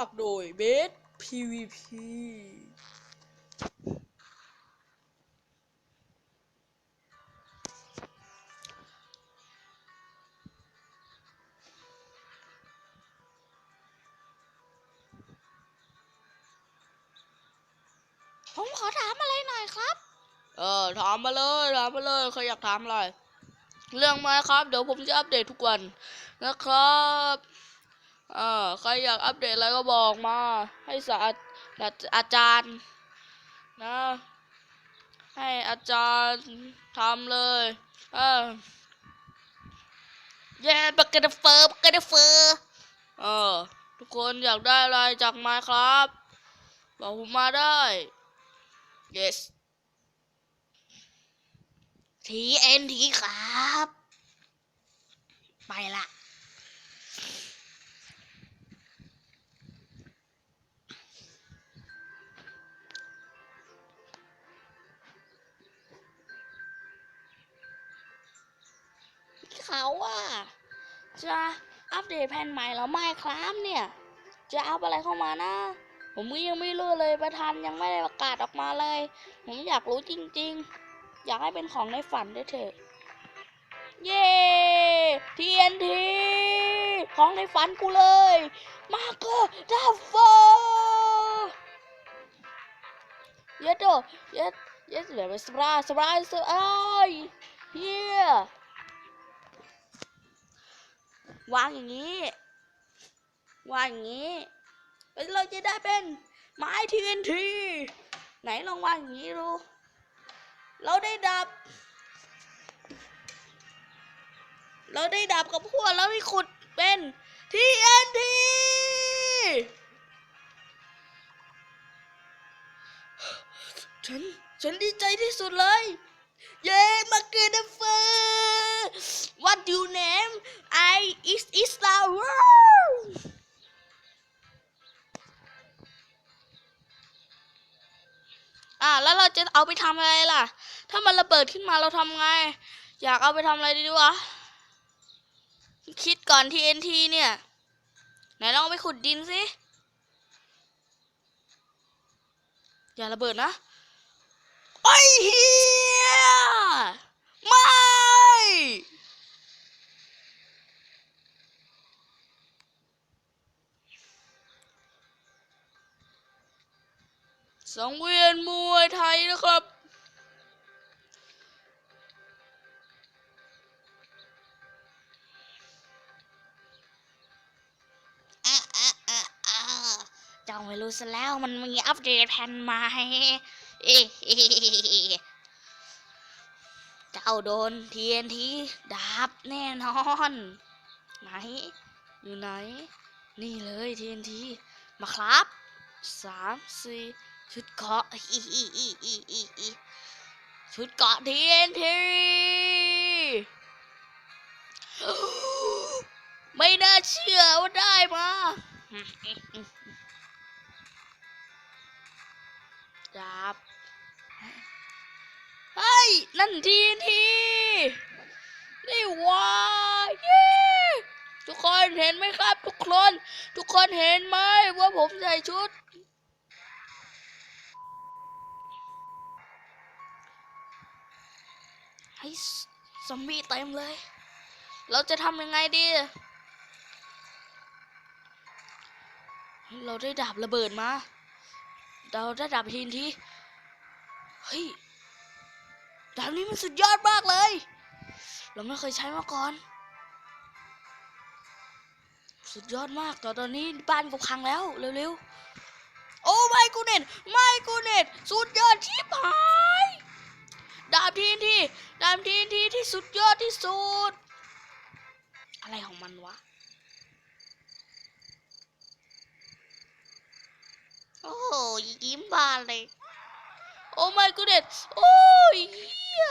ากโดยเบส PVP ผมขอถามอะไรหน่อยครับ เออ ถามมาเลย ถามมาเลยใครอยากถามอะไร เรื่องไหมครับ เดี๋ยวผมจะอัปเดตทุกวันนะครับ เออใครอยากอัปเดตอะไรก็บอกมา ให้ศาสตราอาจารย์ นะ ให้อาจารย์ทำเลย เออแย่บักกระเฟอร์บักกระเฟอร์เออ ทุกคนอยากได้อะไรจากมาครับ บอกผมมาได้ yes TNT ครับ ไปละ เขาว่าจะอัปเดตแผ่นใหม่แล้วไหมครับเนี่ย จะอัพอะไรเข้ามานะ ผมก็ยังไม่รู้เลยประธานยังไม่ได้ประกาศออกมาเลย ผมอยากรู้จริง ๆ อยากให้เป็นของในฝันด้วยเถอะ เย้ TNT ของในฝันกูเลย มาเกอร์ดัฟเฟอร์เยสโดเยสเยสเหลือไปสปรายสปรายสปรายเฮีย วางอย่างนี้ วางอย่างนี้เราจะได้เป็นไม้ TNT ไหนลองวางอย่างนี้ดู เราได้ดับ เราได้ดับกับพวกแล้วได้ขุดเป็น TNT ฉัน ฉันดีใจที่สุดเลย เย้ มาเกิดเฟอร์ What do you name I is is the world อะแล้วเราจะเอาไปทำอะไรล่ะ ถ้ามันระเบิดขึ้นมาเราทำไง อยากเอาไปทำอะไรดีวะ คิดก่อน TNT เนี่ย ไหนลองไปขุดดินสิ อย่าระเบิดนะไอ้ย สังเวียนมวยไทยนะครับอะอะอะอะเจ้าไม่รู้ซะแล้วมันมีอัปเดตแผ่นใหม่เอ๊ะเอ๊ะเจ้าโดน TNT ดาบแน่นอน ไหน อยู่ไหน นี่เลย TNT มาครับสามสี่ ชุดเกาะอีอีอีอีอีอีชุดเกาะ TNT ไม่น่าเชื่อว่าได้มาจับเฮ้ย นั่นทีทีนี่วะเย้ทุกคนเห็นไหมครับ ทุกคน ทุกคนเห็นไหมว่าผมใส่ชุด ให้ซอมบี้เต็มเลย เราจะทำยังไงดี เราได้ดาบระเบิดมา เราได้ดาบทีนที เฮ้ย ดาบนี้มันสุดยอดมากเลย เราไม่เคยใช้มาก่อน สุดยอดมากแต่ตอนนี้บ้านกูพังแล้ว เร็วๆ โอ้ไม่กูเน็ตไม่กูเน็ตสุดยอดที่หาย สุดยอดที่สุด อะไรของมันวะ โอ้ยยิ้มบานเลย โอ้ my goodness โอ้ยเฮีย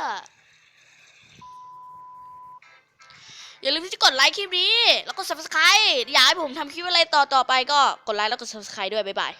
อย่าลืมที่จะกดไลค์คลิปนี้ แล้วก็ subscribe อยากให้ผมทำคลิปอะไรต่อต่อๆไปก็กดไลค์แล้วก็ subscribe ด้วย บ๊ายบาย